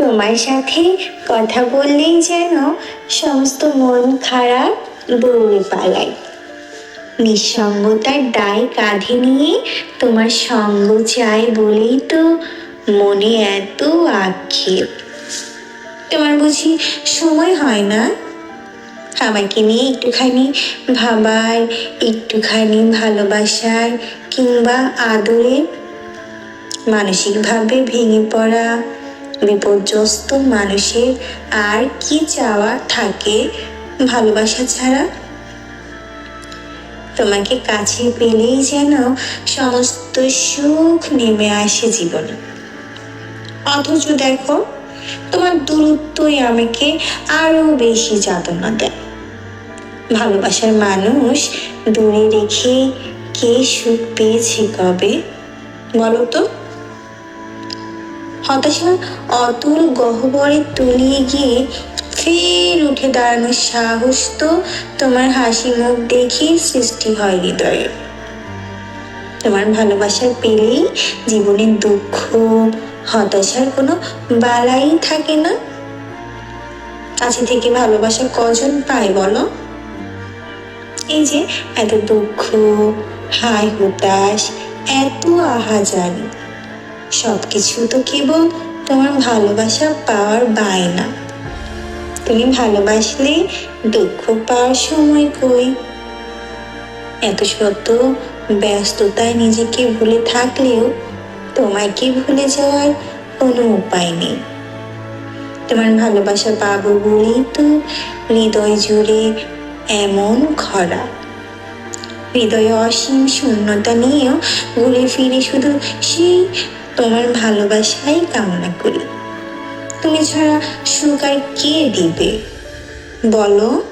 তোমার সাথে কথা বললেই যেন সমস্ত মন খারাপ দৌড়ে পালায় নিঃসঙ্গতার দায় কাঁধে নিয়ে তোমার সঙ্গ চাই বলেই তো মনে এত আক্ষেপ। তোমার বুঝি সময় হয় না? আমাকে নিয়ে একটুখানি ভাবার, একটুখানি ভালোবাসার কিংবা আদরের মানসিকভাবে ভেঙে পড়া বিপর্যস্ত মানুষের আর কি চাওয়া থাকে ভালোবাসা ছাড়া? তোমাকে কাছে পেলেই যেন সমস্ত সুখ নেমে আসে জীবনে। অথচ দেখো, তোমার দূরত্বই আমাকে আরও বেশি যাতনা দেয়। ভালোবাসার মানুষ দূরে রেখে কে সুখ পেয়েছে কবে? বলো তো। হতাশা অতুল গহ্বরে তলিয়ে গিয়ে ফের উঠে দাঁড়ানোর সাহস তো তোমার হাসি মুখ দেখেই সৃষ্টি হয় হৃদয়ে। তোমার ভালোবাসা পেলেই জীবনের দুঃখ, হতাশার কোনো বালাই থাকে না। কাছে থেকে ভালোবাসা কজন পায় বলো? এই যে এত দুঃখ হাই হতাশ, এত আহাজারি। সবকিছু তো কেবল তোমার ভালোবাসা পাওয়ার বায়না। তুমি ভালোবাসলে দুঃখ পাওয়ার সময় কই? এত শত ব্যস্ততায় নিজেকে ভুলে থাকলেও তোমাকে ভুলে যাওয়ার কোনো উপায় নেই। তোমার ভালোবাসা পাবো বলেই তো হৃদয় জুড়ে এমন খরা। হৃদয়ে অসীম শূন্যতা নিয়েও ঘুরে ফিরে শুধু সেই তোমার ভালোবাসাই কামনা করি। তুমি ছাড়া সুখ আর কে দিবে? বলো।